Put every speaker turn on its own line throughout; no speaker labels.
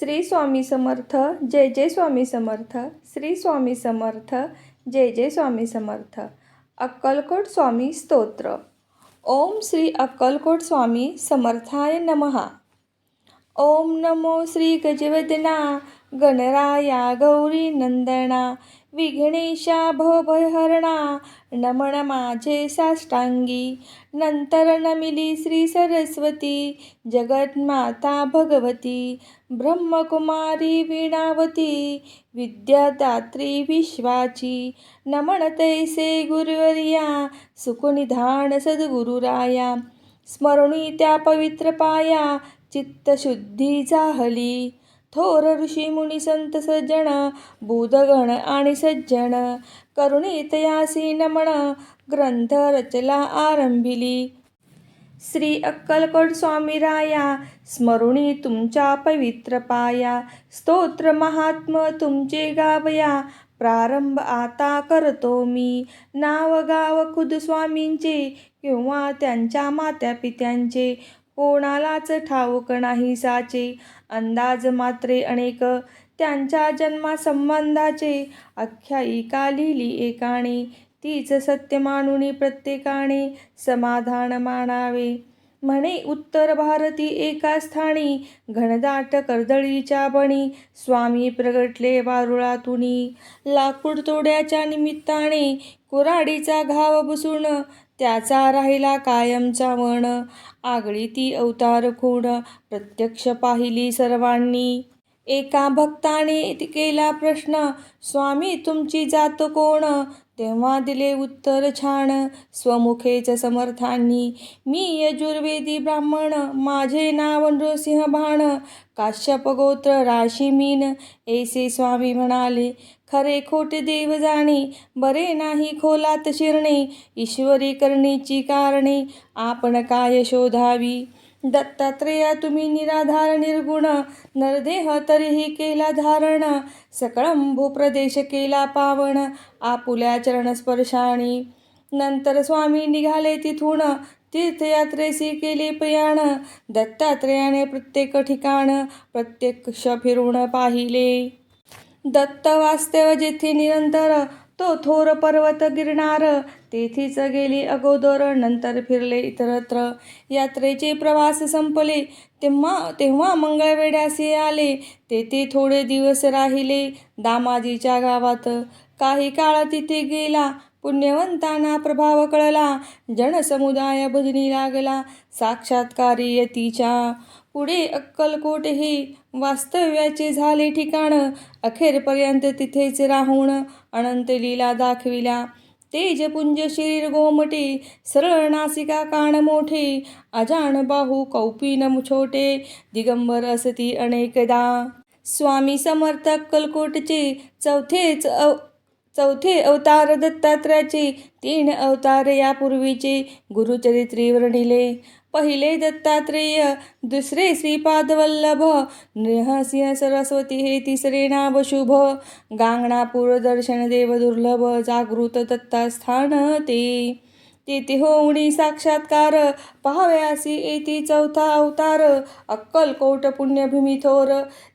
श्री स्वामी समर्थ जय जय स्वामी समर्थ श्री स्वामी समर्थ जय जय स्वामी समर्थ. अक्कलकोट स्वामी स्तोत्र. ओम श्री अक्कलकोट स्वामी समर्थाय नमः. ओम नमो श्री गजवदना गणराया गौरी नंदना विघ्नेशा भवभयहरणा नमन माझे साष्टांगी. नंतर नमिली श्री सरस्वती जगन्माता भगवती. ब्रह्मकुमारी वीणावती विद्यादात्री विश्वाची. नमन तैसे गुरुवर्या सुखनिधान सद्गुरुराया. स्मरणी त्या पवित्र पाया चित्तशुद्धी जाहली. थोर ऋषी मुनी संत सज्जन बुधगण आणि सज्जन. करुणीत यासी नमन ग्रंथ रचला आरंभिली. श्री अक्कलकोट स्वामी राया स्मरुणी तुमच्या पवित्र पाया. स्तोत्र महात्म तुमचे गावया प्रारंभ आता करतो मी. नाव गाव खुद स्वामींचे किंवा त्यांच्या मात्या पित्यांचे कोणालाच ठाऊक नाही साचे. अंदाज मात्रे अनेक त्यांच्या जन्मासंबंधाचे. आख्यायिका लिहिली एकाने. तीच सत्य मानुनी प्रत्येकाने समाधान मानावे. म्हणे उत्तर भारती एका स्थानी. घनदाट कर्दळीच्या बणी. स्वामी प्रगटले वारुळातुनी. लाकूड तोड्याच्या निमित्ताने कुराडीचा घाव बसून त्याचा राहिला कायमचा वण. आगळी ती अवतार खूण. प्रत्यक्ष पाहिली सर्वांनी. एका भक्ताने केला प्रश्न स्वामी तुमची जात कोण? तेव्हा दिले उत्तर छान स्वमुखेच समर्थांनी. मी यजुर्वेदी ब्राह्मण माझे नाव नृसिंह बाण काश्यप गोत्र राशी मीन ऐसे स्वामी म्हणाले खरे खोटे देव जाणे बरे नाही खोलात शिरणे ईश्वरी करणेची कारणे आपण काय शोधावी? दत्तात्रेया तुम्ही निराधार निर्गुण नरदेह तरीही केला धारण सकळं भूप्रदेश केला पावन आपुल्या चरणस्पर्शाने. नंतर स्वामी निघाले तिथून तीर्थयात्रेसी केले पयाण दत्तात्रेयाने प्रत्येक ठिकाण प्रत्यक्ष फिरून पाहिले. दत्त वास्तव जेथे निरंतर तो थोर पर्वत गिरणार. तेथीच गेली अगोदर नंतर फिरले इतरत्र. यात्रेचे प्रवास संपले. तेव्हा तेव्हा मंगळवेढ्यासे आले. तेथे थोडे दिवस राहिले दामाजीच्या गावात. काही काळ तिथे गेला. पुण्यवंतांना प्रभाव कळला. जनसमुदाय भजनी लागला. साक्षात्कारी यतीच्या पुढे अक्कलकोट हे वास्तव्याचे झाले ठिकाण. अखेरपर्यंत तिथेच राहून अनंत लीला दाखविला तेजपुंज शरीर गोमटे सरळ नासिका कान मोठे अजान बाहू कौपीन छोटे दिगंबर असती अनेकदा. स्वामी समर्थ अक्कलकोटचे चौथेच चौथे अवतार दत्तात्रयाचे तीन अवतार यापूर्वीचे गुरुचरित्री वर्णिले पहिले दत्तात्रेय दुसरे श्रीपादवल्लभ नृहसिंह सरस्वती हे तिसरे नाव शुभ. गांगणापूर दर्शन देव दुर्लभ जागृत दत्तास्थान ते. तेथे होऊणी साक्षात्कार पहाव्यासी येती चौथा अवतार अक्कलकोट पुण्यभूमी थोर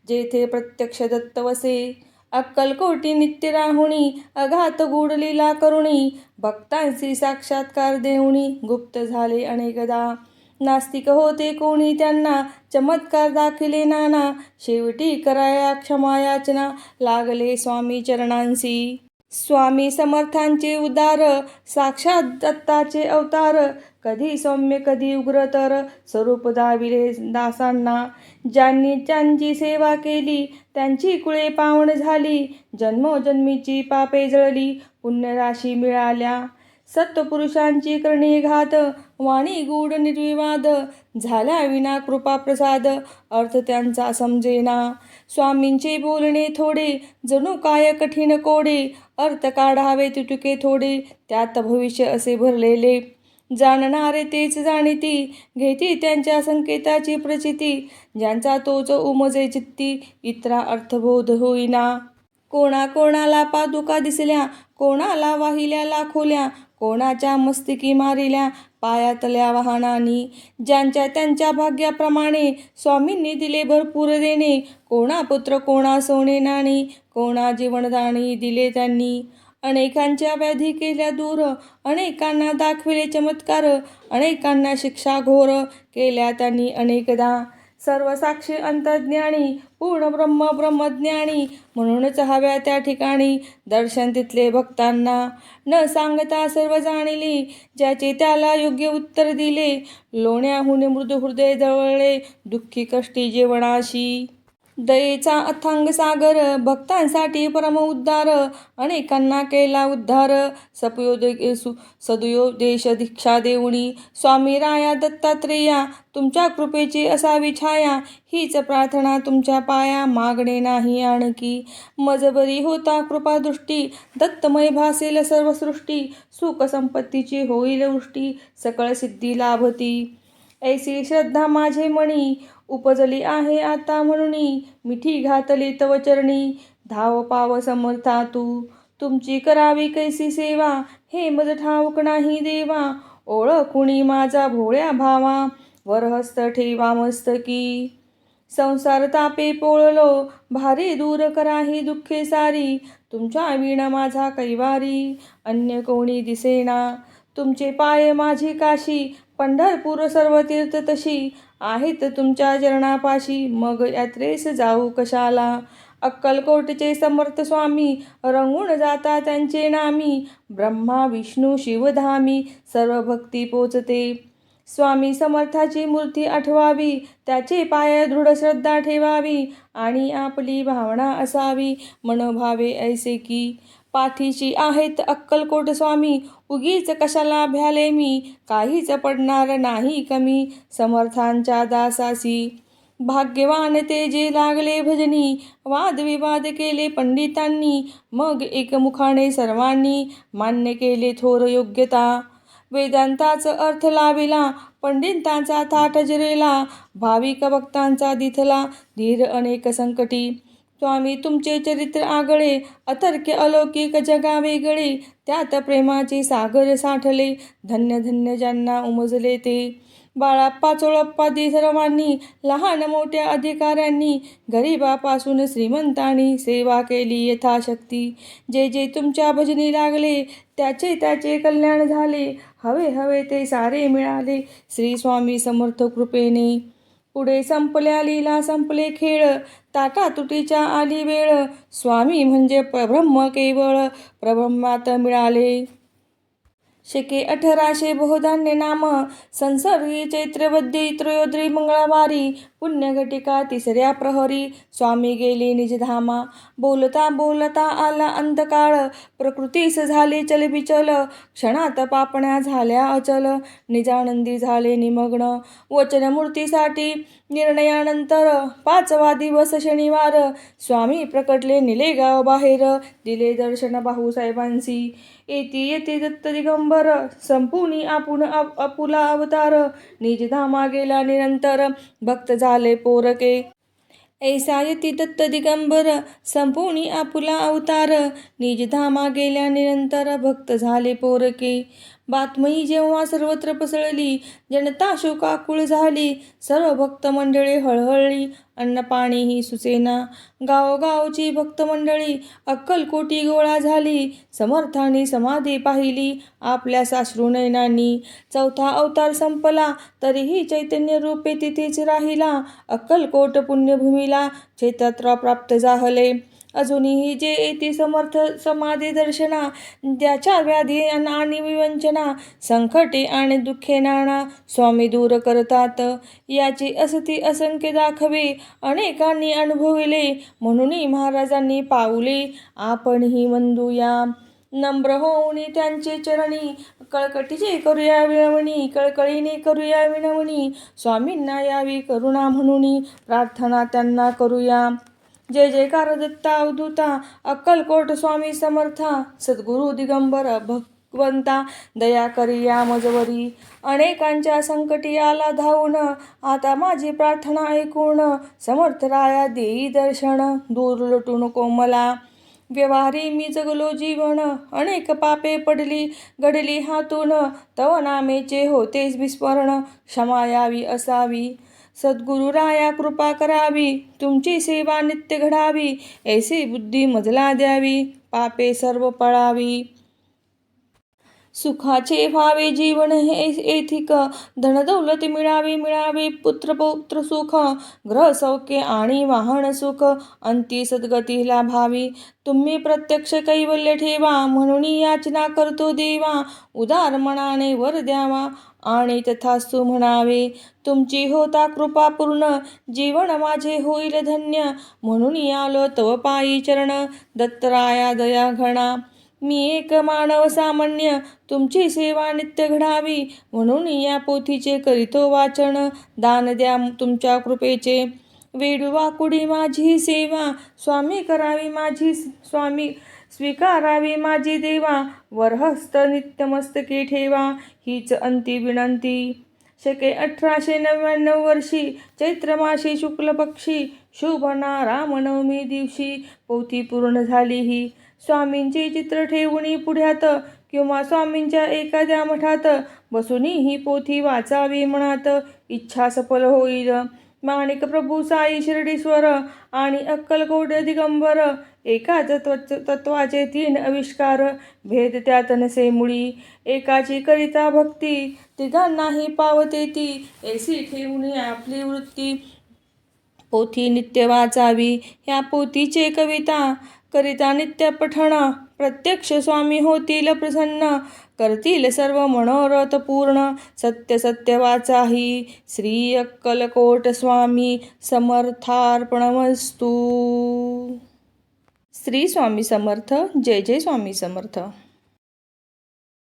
जेथे प्रत्यक्ष दत्त वसे. अक्कलकोटी नित्य राहुणी अघात गूढ लीला करुणी भक्तांशी साक्षात्कार देऊणी गुप्त झाले अनेकदा. नास्तिक होते कोणी त्यांना चमत्कार दाखिले नाना शेवटी कराया क्षमायाचना लागले स्वामी चरणांशी. स्वामी समर्थांचे उदार साक्षात दत्ताचे अवतार. कधी सौम्य कधी उग्रतर स्वरूप दाविले दासांना. ज्यांनी त्यांची सेवा केली त्यांची कुळे पावन झाली. जन्मोजन्मीची पापे जळली पुण्यराशी मिळाल्या. सत्पुरुषांची करणी घात वाणी गूढ निर्विवाद झाल्या विना कृपा प्रसाद अर्थ त्यांचा समजेना. स्वामींचे बोलणे थोडे जणू काय कठीण कोडे अर्थ काढावे तुटुके थोडे त्यात भविष्य असे भरलेले. जाणणारे तेच जाणीती घेती त्यांच्या संकेताची प्रचिती ज्यांचा तोच उमजे चित्ती इतरा अर्थबोध होईना. कोणा कोणाला पादुका दिसल्या कोणाला वाहिल्या लाखोल्या कोणाच्या मस्तिकी मारिल्या पायातल्या वाहनांनी. ज्यांच्या त्यांच्या भाग्याप्रमाणे स्वामींनी दिले भरपूर देणे कोणा पुत्र कोणा सोने नाणी कोणा जीवनदाणी दिले त्यांनी. अनेकांच्या व्याधी केल्या दूर अनेकांना दाखविले चमत्कार अनेकांना शिक्षा घोर केल्या त्यांनी अनेकदा. सर्वसाक्षी अंतर्ज्ञानी पूर्ण ब्रह्म ब्रह्मज्ञानी. म्हणूनच हव्या त्या ठिकाणी दर्शन तिथले भक्तांना. न सांगता सर्व जाणिली ज्याचे त्याला योग्य उत्तर दिले. लोण्याहून मृदू हृदय जवळले दुःखी कष्टी जेवणाशी दयेचा अथांग सागर भक्तांसाठी परम उद्धार अनेकांना केला उद्धार. सपयोद सु सदुयोदेश दीक्षा देऊणी स्वामी राया दत्तात्रेया तुमच्या कृपेची असावी छाया. हीच प्रार्थना तुमच्या पाया मागणे नाही आणखी. मजबरी होता कृपादृष्टी दत्तमय भासेल सर्व सृष्टी होईल वृष्टी सकळ सिद्धी लाभती. ऐसी श्रद्धा माझे मणी उपजली आहे आता म्हणून मिठी घातली तव चरणी. धाव पाव समर्था तू तुमची करावी कैसी सेवा हे मज ठाऊक नाही देवा. ओळखुणी माझा भोळ्या भावा वरहस्त ठेवा मस्तकी. संसार तापे पोळलो भारी दूर कराही दुःखे सारी. तुमच्या विण माझा कैवारी अन्य कोणी दिसेना. तुमचे पाय माझी काशी पंढरपूर सर्व तीर्थ तशी. आहेत तुमच्या चरणापाशी मग यात्रेस जाऊ कशाला? अक्कलकोटचे समर्थ स्वामी रंगून जाता त्यांचे नामी. ब्रह्मा विष्णू शिवधामी सर्व भक्ती पोचते. स्वामी समर्थाची मूर्ती आठवावी त्याचे पाय दृढ श्रद्धा ठेवावी आणि आपली भावना असावी. मनोभावे ऐसे की पाठीशी आहेत अक्कलकोट स्वामी. उगीच कशाला भ्याले मी? काहीच पडणार नाही कमी समर्थांच्या दासासी भाग्यवान ते जे लागले भजनी वादविवाद केले पंडितांनी. मग एकमुखाने सर्वांनी मान्य केले थोर योग्यता. वेदांताचा अर्थ लाविला पंडितांचा थाट जिरेला. भाविक भक्तांचा दिथला धीर अनेक संकटी. स्वामी तुमचे चरित्र आगळे अतर्क्य अलौकिक जगा वेगळे. त्यात प्रेमाचे सागर साठले धन्य धन्य ज्यांना उमजले ते. बाळाप्पा चोळप्पादी सर्वांनी लहान मोठ्या अधिकाऱ्यांनी. गरिबापासून श्रीमंतांनी सेवा केली यथाशक्ती. जे जे तुमच्या भजनी लागले त्याचे त्याचे कल्याण झाले. हवे हवे ते सारे मिळाले. श्री स्वामी समर्थ कृपेने. पुढे संपल्या लीला संपले खेळ ताटा तुटीच्या आली वेळ. स्वामी म्हणजे प्रब्रह्म केवळ प्रब्रह्मात मिळाले. शके अठराशे बहुधान्य नाम संसर्गी चैत्रवद्ये त्रयोद्री मंगळवारी पुण्यघटिका तिसऱ्या प्रहरी स्वामी गेले निजधामा बोलता बोलता आला अंतकाळ प्रकृतीस झाले चलबिचल क्षणात पापण्या झाल्या अचल निजानंदी झाले निमग्न. वचनमूर्तीसाठी निर्णयानंतर पाचवा दिवस शनिवार स्वामी प्रकटले निलेगाव बाहेर दिले दर्शन भाऊसाहेबांसी येती येते दत्त दिगंबर संपूनी आपण आप- अपुला अवतार निजधामा गेला निरंतर भक्त झाला पोरके ऐसा यती दत्त दिगंबर संपूर्णी आपुला अवतार निजधामा गेल्या निरंतर भक्त झाले पोरके बातमी जेव्हा सर्वत्र पसरली जनता शोकाकुळ झाली सर्व भक्त मंडळी हळहळली अन्न पाणीही सुचेना गावोगावची भक्त मंडळी अक्कलकोटी गोळा झाली समर्थाने समाधी पाहिली आपल्या साश्रुनयनांनी चौथा अवतार संपला तरीही चैतन्य रूपे तिथेच राहिला अक्कलकोट पुण्यभूमीला चैतत्रा प्राप्त झाले. अजूनही जे येते समर्थ समाधी दर्शना ज्याच्या व्याधी आणि विवंचना संकटे आणि दुःखे नाना स्वामी दूर करतात. याची असती असंख्य दाखवे अनेकांनी अनुभविले म्हणूनही महाराजांनी पावले आपणही मंदूया नम्र होऊनी त्यांचे चरणी कळकटीचे करूया विनवणी कळकळीने करूया विनवणी स्वामींना यावी करुणा म्हणून प्रार्थना त्यांना करूया. जय जयकार दत्ता अवधूता अक्कलकोट स्वामी समर्था सद्गुरु दिगंबर भगवंता दया करिया मजवरी. अनेकांच्या संकटी आला धावून आता माझी प्रार्थना ऐकून समर्थ राया देई दर्शन दूर लुटू नको मला व्यवहारी मी जगलो जीवन अनेक पापे पडली घडली हातून तव नामेचे होतेच विस्मरण क्षमा यावी असावी. सद्गुरुराया कृपा करावी तुमची सेवा नित्य घडावी ऐसी बुद्धी मजला द्यावी पापे सर्व पळावी. सुखाचे व्हावे जीवन हे एथिक धनदौलत मिळावी मिळावी. पुत्र पौत्र सुख. ग्रह सौख्य आणि वाहन सुख. अंती सद्गती लाभावी तुम्ही प्रत्यक्ष कैवल्य ठेवा. म्हणून याचना करतो देवा. उदार मनाने वर द्यावा आणि तथास्तु म्हणावे तुमची होता कृपा पूर्ण. जीवन माझे होईल धन्य. म्हणून आलो तव पायी चरण. दत्तराया दया घणा. मी एक मानव सामान्य तुमची सेवा नित्य घडावी म्हणून या पोथीचे करीतो वाचन दान द्या तुमच्या कृपेचे. वेडवाकुडी माझी सेवा स्वामी करावी माझी स्वामी स्वीकारावी माझी देवा वरहस्त नित्यमस्तकी ठेवा हीच अंती विनंती. शके अठराशे नव्याण्णव वर्षी चैत्रमाशी शुक्ल पक्षी शुभ रामनवमी दिवशी पोथी पूर्ण झाली ही. स्वामींचे चित्र ठेवणी पुढ्यात किंवा स्वामींच्या एखाद्या मठात बसूनही ही पोथी वाचावी म्हणात. इच्छा सफल होईल. माणिक प्रभू साई शिर्डीश्वर आणि अक्कलकोट दिगंबर एकाच तत्व तत्वाचे तीन आविष्कार. भेद त्यात नसे मुळी. एकाची करिता भक्ती. तिघांनाही पावते ती एसी ठेवणी आपली वृत्ती. पोथी नित्य वाचावी. ह्या पोथीचे कविता. करिता नित्य पठण प्रत्यक्ष स्वामी होतील प्रसन्न करतील सर्व मनोरथ पूर्ण सत्य सत्य वाचाही श्री अक्कलकोट स्वामी समर्थार्पणमस्तू. श्री स्वामी समर्थ जय जय स्वामी समर्थ.